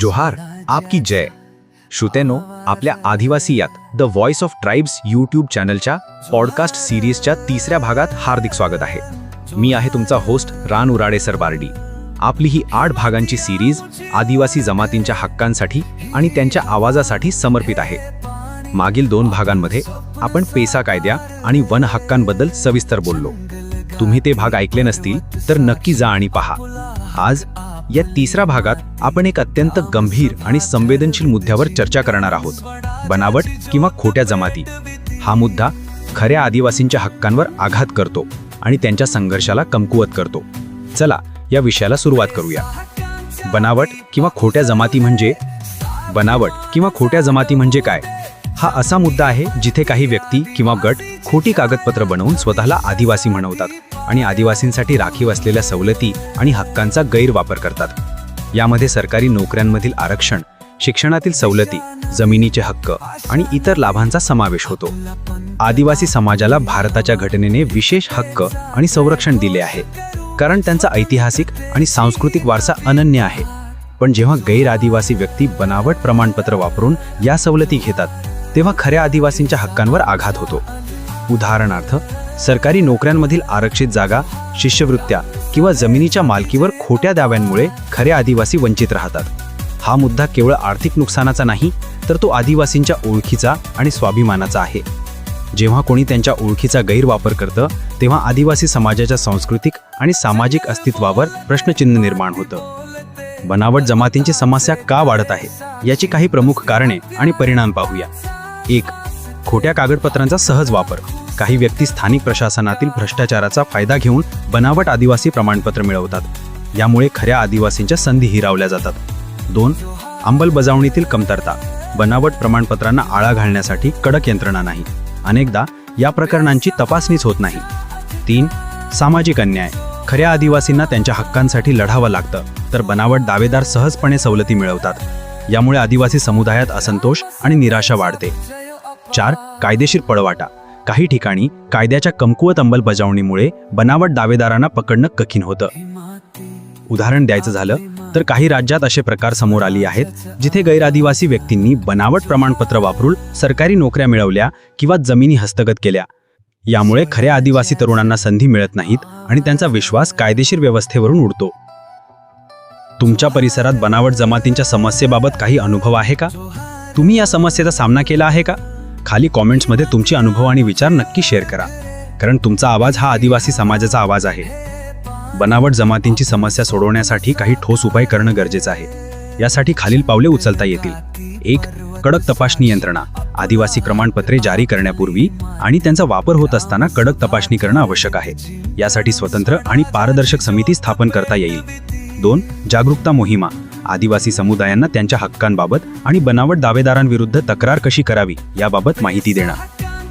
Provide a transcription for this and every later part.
जोहार आपकी जय. श्रुतेनो आपल्या आदिवासी यात the voice of tribes YouTube चॅनलच्या पॉडकास्ट सिरीजच्या तिसऱ्या भागात हार्दिक स्वागत आहे. मी आहे तुमचा होस्ट रान उराडे सर बार्डी. आपली ही आठ भागांची सिरीज आदिवासी जमातींच्या हक्कांसाठी आणि त्यांच्या आवाजासाठी समर्पित आहे. मागील दोन भागांमध्ये आपण पेसा कायद्या आणि वन हक्कांबद्दल सविस्तर बोललो. तुम्ही ते भाग ऐकले नसतील तर नक्की जा आणि पहा. आज या तिसऱ्या भागात आपण एक अत्यंत गंभीर आणि संवेदनशील मुद्द्यावर चर्चा करणार आहोत. बनावट किंवा खोट्या जमाती. हा मुद्दा खऱ्या आदिवासींच्या हक्कांवर आघात करतो आणि त्यांच्या संघर्षाला कमकुवत करतो. चला या विषयाला सुरुवात करूया. बनावट किंवा खोट्या जमाती म्हणजे? बनावट किंवा खोट्या जमाती म्हणजे काय? हा असा मुद्दा आहे जिथे काही व्यक्ती किंवा गट खोटी कागदपत्र बनवून स्वतःला आदिवासी म्हणवतात आणि आदिवासींसाठी राखीव असलेल्या सवलती आणि हक्कांचा गैरवापर करतात. यामध्ये सरकारी नोकऱ्यांमधील आरक्षण शिक्षणातील सवलती जमिनीचे हक्क आणि इतर लाभांचा समावेश होतो. आदिवासी समाजाला भारताच्या घटनेने विशेष हक्क आणि संरक्षण दिले आहे. कारण त्यांचा ऐतिहासिक आणि सांस्कृतिक वारसा अनन्य आहे. पण जेव्हा गैर आदिवासी व्यक्ती बनावट प्रमाणपत्र वापरून या सवलती घेतात तेव्हा खऱ्या आदिवासींच्या हक्कांवर आघात होतो. उदाहरणार्थ सरकारी नोकऱ्यांमधील आरक्षित जागा शिष्यवृत्त्या किंवा जमिनीच्या मालकीवर खोट्या दाव्यांमुळे खरे आदिवासी वंचित राहतात. हा मुद्दा केवळ आर्थिक नुकसानाचा नाही तर तो आदिवासींच्या ओळखीचा आणि स्वाभिमानाचा आहे. जेव्हा कोणी त्यांच्या ओळखीचा गैरवापर करतं तेव्हा आदिवासी समाजाच्या सांस्कृतिक आणि सामाजिक अस्तित्वावर प्रश्नचिन्ह निर्माण होतं. बनावट जमातींची समस्या का वाढत आहे? याची काही प्रमुख कारणे आणि परिणाम पाहूया. एक खोट्या कागदपत्रांचा सहज वापर. काही व्यक्ती स्थानिक प्रशासनातील भ्रष्टाचाराचा फायदा घेऊन बनावट आदिवासी प्रमाणपत्र मिळवतात. यामुळे खऱ्या आदिवासींच्या संधी हिरावल्या जातात. दोन अंमलबजावणीतील कमतरता. बनावट प्रमाणपत्रांना आळा घालण्यासाठी कडक यंत्रणा नाही. अनेकदा या प्रकरणांची तपासणीच होत नाही. तीन सामाजिक अन्याय. खऱ्या आदिवासींना त्यांच्या हक्कांसाठी लढावं लागतं तर बनावट दावेदार सहजपणे सवलती मिळवतात. यामुळे आदिवासी समुदायात असंतोष आणि निराशा वाढते. चार कायदेशीर पळवाटा. काही ठिकाणी कायद्याच्या कमकुवत अंमलबजावणीमुळे बनावट दावेदारांना पकडणं कठीण होतं. उदाहरण द्यायचं झालं तर काही राज्यात असे प्रकार समोर आली आहेत जिथे गैरआदिवासी व्यक्तींनी बनावट प्रमाणपत्र वापरून सरकारी नोकऱ्या मिळवल्या किंवा जमिनी हस्तगत केल्या. यामुळे खऱ्या आदिवासी तरुणांना संधी मिळत नाहीत आणि त्यांचा विश्वास कायदेशीर व्यवस्थेवरून उडतो. तुमच्या परिसरात बनावट जमातींच्या समस्येबाबत काही अनुभव आहे का? तुम्ही या समस्येचा सामना केला आहे का? खाली कॉमेंट्समध्ये तुमचे अनुभव आणि विचार नक्की शेअर करा. कारण तुमचा आवाज हा आदिवासी समाजाचा आवाज आहे. बनावट जमातींची समस्या सोडवण्यासाठी काही ठोस उपाय करणं गरजेचं आहे. यासाठी खालील पावले उचलता येतील. एक कडक तपासणी यंत्रणा आदिवासी प्रमाणपत्रे जारी करण्यापूर्वी आणि त्यांचा वापर होत असताना कडक तपासणी करणं आवश्यक आहे. यासाठी स्वतंत्र आणि पारदर्शक समिती स्थापन करता येईल. दोन जागरूकता मोहिमा. आदिवासी समुदायांना त्यांच्या हक्कांबाबत आणि बनावट दावेदारांविरुद्ध तक्रार कशी करावी याबाबत माहिती देणं.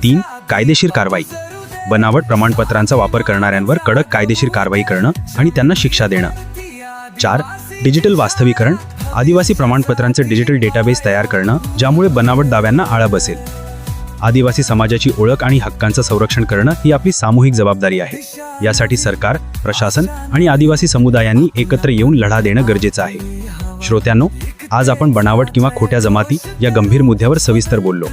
तीन कायदेशीर कारवाई. बनावट प्रमाणपत्रांचा वापर करणाऱ्यांवर कडक कायदेशीर कारवाई करणं आणि त्यांना शिक्षा देणं. चार डिजिटल वास्तवीकरण. आदिवासी प्रमाणपत्रांचं डिजिटल डेटाबेस तयार करणं ज्यामुळे बनावट दाव्यांना आळा बसेल. आदिवासी समाजाची ओळख आणि हक्कांचं संरक्षण करणं ही आपली सामूहिक जबाबदारी आहे. यासाठी सरकार प्रशासन आणि आदिवासी समुदायांनी एकत्र येऊन लढा देणं गरजेचं आहे. श्रोत्यांनो आज आपण बनावट किंवा खोट्या जमाती या गंभीर मुद्द्यावर सविस्तर बोललो.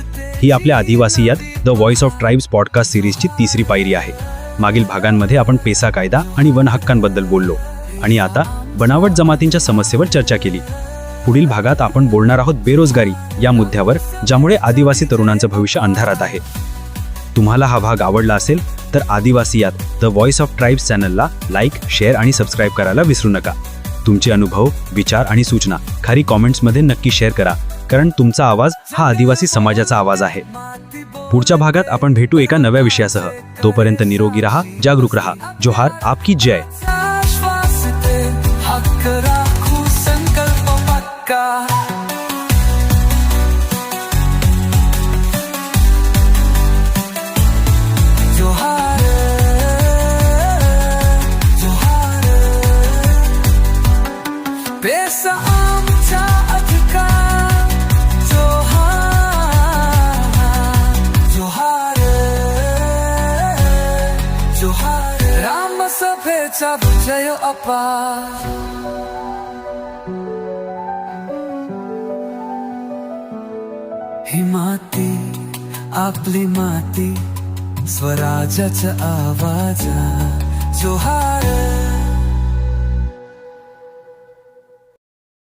ही आपल्या आदिवासी यात the voice of tribes podcast सिरीजची तिसरी पायरी आहे. मागील भागांमध्ये आपण पेसा कायदा आणि वन हक्कांबद्दल बोललो आणि आता बनावट जमातींच्या समस्येवर चर्चा केली. पुढील भागात आपण बोलणार आहोत बेरोजगारी या मुद्द्यावर ज्यामुळे आदिवासी तरुणांचं भविष्य अंधारात आहे. तुम्हाला हा भाग आवडला असेल तर आदिवासी यात द व्हॉइस ऑफ ट्राईब्स चॅनलला लाईक शेअर आणि सबस्क्राईब करायला विसरू नका. तुमचे अनुभव विचार आणि सूचना खाली कॉमेंट्समध्ये नक्की शेअर करा. कारण तुमचा आवाज हा आदिवासी समाजाचा आवाज आहे. पुढच्या भागात आपण भेटू एका नव्या विषयासह. तोपर्यंत निरोगी रहा जागरूक रहा. जोहार आपकी जय. आश्वासते हक्क राखू संकल्प पक्का. serca wyczeju opar ही आपली माती स्वराजाच्या आवाजा जोहार